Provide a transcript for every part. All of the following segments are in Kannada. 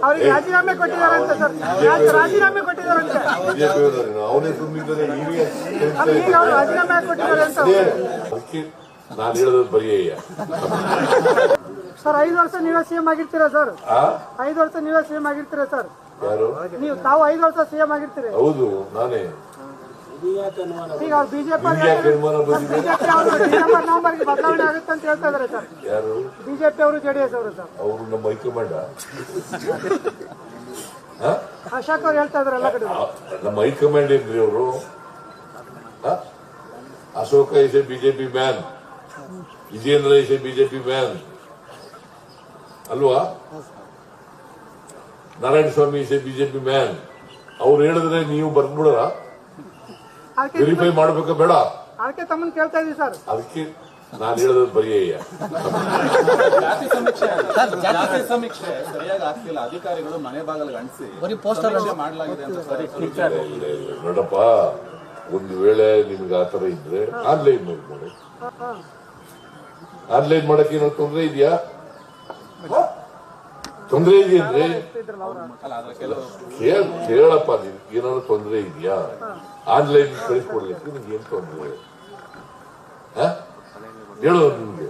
ಅವ್ರಿಗೆ ರಾಜೀನಾಮೆ ಕೊಟ್ಟಿದಾರಂತೆ ಸರ್. ರಾಜ- ರಾಜೀನಾಮೆ ಕೊಟ್ಟಿದಾರಂತೆ ಅವನೇ ಈಗ ಅವ್ರು ರಾಜೀನಾಮೆ ಕೊಟ್ಟಿದ್ದಾರೆ ಅಂತ ಅದಕ್ಕೆ ನಾನು ಹೇಳೋದು ಬರೆಯ ಸರ್ ಐದು ವರ್ಷ ನೀವೇ ಸಿಎಂ ಆಗಿರ್ತೀರಾ ಸರ್? ಐದು ವರ್ಷ ನೀವೇ ಸಿಎಂ ಆಗಿರ್ತೀರಾ ಸರ್? ನೀವು ತಾವು ಐದು ವರ್ಷ ಸಿಎಂ ಆಗಿರ್ತೀರಿ. ಹೌದು ನಾನೇ. ಈಗ ಅವ್ರು ಬಿಜೆಪಿ ನವೆಂಬರ್ಗೆ ಬದಲಾವಣೆ ಆಗುತ್ತೆ ಅಂತ ಹೇಳ್ತಾ ಇದಾರೆ ಸರ್. ಯಾರು? ಬಿಜೆಪಿ ಅವರು ಜೆಡಿಎಸ್ ಅವರು ಸರ್. ಅವರು ನಮ್ಮ ಹೈಕಮಾಂಡ ಅಶೋಕ್ ಅವ್ರು ಹೇಳ್ತಾ ಇದಾರೆ ಎಲ್ಲ ಕಡೆ. ನಮ್ಮ ಹೈಕಮಾಂಡ್ ಏನ್ರಿ ಅವರು? Ashoka is a BJP man Vijayendra is a BJP man ಅಲ್ವಾ? Narayana Swamy is a BJP man ಅವ್ರು ಹೇಳಿದ್ರೆ ನೀವು ಬರ್ಬಿಡ್ರಾ ವೆರಿಫೈ ಮಾಡ್ಬೇಕಾ ಬೇಡ. ಅದಕ್ಕೆ ತಮ್ಮನ್ನ ಕೇಳ್ತಾ ಇದೀವಿ ಸರ್. ಅದಕ್ಕೆ ನಾನು ಹೇಳೋದು ಬರೆಯ ಜಾತಿ ಸಮೀಕ್ಷೆ ಜಾತಿ ಸಮೀಕ್ಷೆ. ಸರಿಯಾಗಿ ಆಗ್ತಿಲ್ಲ. ಅಧಿಕಾರಿಗಳು ಮನೆ ಅಂಟಿಸಿ ಬರೀ ಪೋಸ್ಟರ್ ಮಾಡಲಾಗಿದೆ ಅಂತ ಸರಿ ಇಲ್ಲ, ಇಲ್ಲ. ನೋಡಪ್ಪ ಒಂದು ವೇಳೆ ನಿಮ್ಗೆ ಆತರ ಇದ್ರೆ ಆನ್ಲೈನ್ ಮಾಡಿ ಆನ್ಲೈನ್ ಮಾಡಕ್ಕೆ ಏನೋ ತೊಂದರೆ ಇದೆಯಾ? ತೊಂದರೆ ಇದೆಯಂದ್ರೆ ಕೇಳಪ್ಪ ನೀವು ಏನಾದ್ರು ತೊಂದರೆ ಇದೆಯಾ? ಆನ್ಲೈನ್ ಕಳಿಸ್ಕೊಡ್ಲಿಕ್ಕೆ ನಿಮ್ಗೆ ಏನ್ ತೊಂದರೆ? ಹೇಳೋದು ನಿಮ್ಗೆ.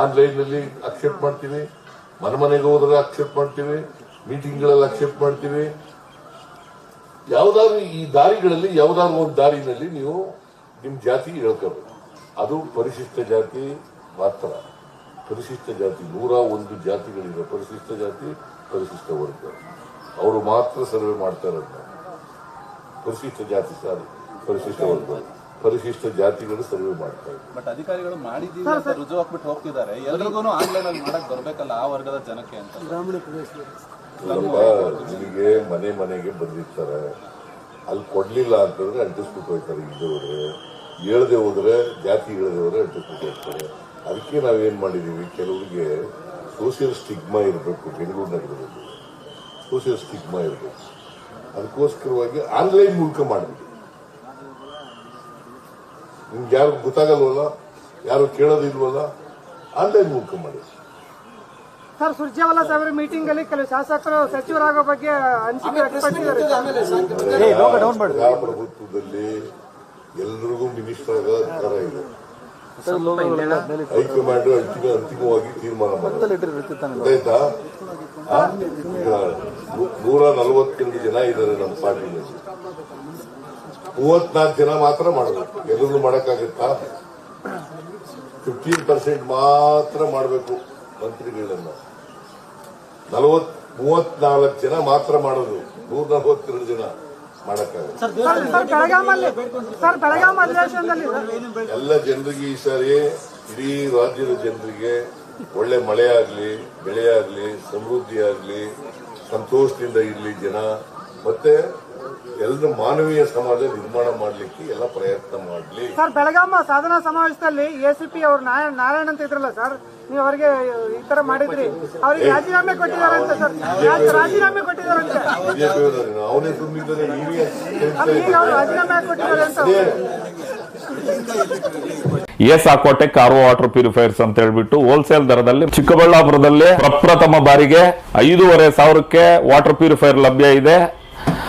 ಆನ್ಲೈನ್ನಲ್ಲಿ ಅಕ್ಸೆಪ್ಟ್ ಮಾಡ್ತೀವಿ. ಮನೆ ಮನೆಗೆ ಹೋದ್ರೆ ಅಕ್ಸೆಪ್ಟ್ ಮಾಡ್ತೀವಿ. ಮೀಟಿಂಗ್ಗಳಲ್ಲಿ ಅಕ್ಸೆಪ್ಟ್ ಮಾಡ್ತೀವಿ. ಯಾವ್ದಾದ್ರು ಈ ದಾರಿಗಳಲ್ಲಿ, ಯಾವ್ದಾದ್ರು ಒಂದು ದಾರಿನಲ್ಲಿ ನೀವು ನಿಮ್ ಜಾತಿ ಹೇಳ್ಕೋಬೇಕು. ಅದು ಪರಿಶಿಷ್ಟ ಜಾತಿ ಮಾತ್ರ. ಪರಿಶಿಷ್ಟ ಜಾತಿ ನೂರ ಒಂದು ಜಾತಿಗಳಿವೆ ಪರಿಶಿಷ್ಟ ಜಾತಿ ಪರಿಶಿಷ್ಟ ವರ್ಗ. ಅವರು ಮಾತ್ರ ಸರ್ವೆ ಮಾಡ್ತಾ ಇರೋದು ಪರಿಶಿಷ್ಟ ಜಾತಿ ಸಾರಿ ಪರಿಶಿಷ್ಟ ವರ್ಗ. ಪರಿಶಿಷ್ಟ ಜಾತಿಗಳು ಸರ್ವೆ ಮಾಡ್ತಾ ಇದ್ದಾರೆ ಬಟ್ ಅಧಿಕಾರಿಗಳು ಮಾಡಿದೀವಿ ಅಂತ ರುಜು ಹಾಕ್ಬಿಟ್ಟು ಹೋಗ್ತಿದ್ದಾರೆ. ಎಲ್ರಿಗೂ ಆನ್ಲೈನ್ ಅಲ್ಲಿ ಮಾಡಕ್ ಬರ್ಬೇಕಲ್ಲ ಆ ವರ್ಗದ ಜನಕ್ಕೆ ಅಂತ. ನಿಮಗೆ ಮನೆ ಮನೆಗೆ ಬಂದಿರ್ತಾರೆ. ಅಲ್ಲಿ ಕೊಡ್ಲಿಲ್ಲ ಅಂತಂದ್ರೆ ಅಂಟಿಸ್ಬಿಟ್ಟು ಹೋಗ್ತಾರೆ. ಇದ್ದವ್ರೆ ಹೇಳ್ದೆ ಹೋದ್ರೆ ಜಾತಿ ಹೇಳ್ದೆ ಹೋದ್ರೆ ಅಂಟಿಸ್ಬಿಟ್ಟು ಹೋಗ್ತಾರೆ. ಅದಕ್ಕೆ ನಾವೇನ್ ಮಾಡಿದೀವಿ? ಕೆಲವರಿಗೆ ಸೋಷಿಯಲ್ ಸ್ಟಿಗ್ಮಾ ಇರಬೇಕು ಬೆಂಗಳೂರು ನಗರದಲ್ಲಿ. ಸೋಷಿಯಲ್ ಸ್ಟಿಗ್ಮಾ ಇರಬೇಕು. ಅದಕ್ಕೋಸ್ಕರವಾಗಿ ಆನ್ಲೈನ್ ಮೂಲಕ ಮಾಡಿದ್ವಿ. ನಿಮ್ಗೆ ಯಾರು ಗೊತ್ತಾಗಲ್ವಲ್ಲ? ಯಾರು ಕೇಳೋದಿಲ್ವಲ್ಲ? ಆನ್ಲೈನ್ ಮೂಲಕ ಮಾಡಿ ಸರ್ ಸುರ್ಜೇವಾಲಾ ಸಾಹೇಬ್ರ ಮೀಟಿಂಗ್ ಅಲ್ಲಿ ಕೆಲವು ಶಾಸಕರು ಸಚಿವರಾಗೋ ಬಗ್ಗೆ ಪ್ರಜಾಪ್ರಭುತ್ವದಲ್ಲಿ ಎಲ್ರಿಗೂ ಮಿನಿಸ್ಟರ್ ಆಗೋ ಅಧಿಕಾರ ಇದೆ. ಹೈಕಮಾಂಡ್ ಅಂತಿಮ ಅಂತಿಮವಾಗಿ ತೀರ್ಮಾನ ಗೊತ್ತಾಯ್ತಾ ನೂರ ನಲವತ್ತೆರಡು ಜನ ಇದ್ದಾರೆ ನಮ್ಮ ಪಾರ್ಟಿನಲ್ಲಿ ಮೂವತ್ನಾಲ್ಕು ಜನ ಮಾತ್ರ ಮಾಡಬೇಕು. ಎಲ್ಲರೂ ಮಾಡಕ್ಕಾಗತ್ತಾ? ಫಿಫ್ಟೀನ್ ಪರ್ಸೆಂಟ್ ಮಾತ್ರ ಮಾಡಬೇಕು ಮಂತ್ರಿಗಳನ್ನ. ನಲವತ್ ಮೂವತ್ನಾಲ್ಕು ಜನ ಮಾತ್ರ ಮಾಡೋದು. ನೂರ ನಲವತ್ತೆರಡು ಜನ. ಸರ್, ಎಲ್ಲ ಜನರಿಗೆ ಈ ಸಾರಿ ಇಡೀ ರಾಜ್ಯದ ಜನರಿಗೆ ಒಳ್ಳೆ ಮಳೆ ಆಗ್ಲಿ ಬೆಳೆ ಆಗ್ಲಿ ಸಮೃದ್ಧಿ ಆಗ್ಲಿ ಸಂತೋಷದಿಂದ ಇರ್ಲಿ ಜನ. ಮತ್ತೆ ಎಲ್ಲರ ಮಾನವೀಯ ಸಮಾಜ ನಿರ್ಮಾಣ ಮಾಡಲಿಕ್ಕೆ ಎಲ್ಲ ಪ್ರಯತ್ನ ಮಾಡಲಿ. ಸರ್ ಬೆಳಗಾಮ ಸಾಧನಾ ಸಮಾವೇಶದಲ್ಲಿ ಎಸಿಪಿ ಅವರು ನಾರಾಯಣ ನಾರಾಯಣ ಅಂತ ಇದ್ರಲ್ಲ ಸರ್ ನೀವು ಅವರಿಗೆ ಈ ತರ ಮಾಡಿದ್ರಿ. ಅವ್ರಿಗೆ ರಾಜೀನಾಮೆ ಕೊಟ್ಟಿದಾರಂತೆ ಸರ್. ರಾಜೀನಾಮೆ ಕೊಟ್ಟಿದಾರಂತೆ ಅವನೇ ಸುಮ್ಮನಿದ್ದಾನೆ ಈಗ ಅವ್ರು ರಾಜೀನಾಮೆ ಕೊಟ್ಟಿದ್ದಾರೆ ಅಂತ ಎಸ್ ಆಕೋಟೆ ಕಾರ್ವೋ ವಾಟರ್ ಪ್ಯೂರಿಫೈರ್ಸ್ ಅಂತ ಹೇಳ್ಬಿಟ್ಟು ಹೋಲ್ಸೇಲ್ ದರದಲ್ಲಿ ಚಿಕ್ಕಬಳ್ಳಾಪುರದಲ್ಲಿ ಪ್ರಪ್ರಥಮ ಬಾರಿಗೆ ಐದೂವರೆ ಸಾವಿರಕ್ಕೆ ವಾಟರ್ ಪ್ಯೂರಿಫೈರ್ ಲಭ್ಯ ಇದೆ.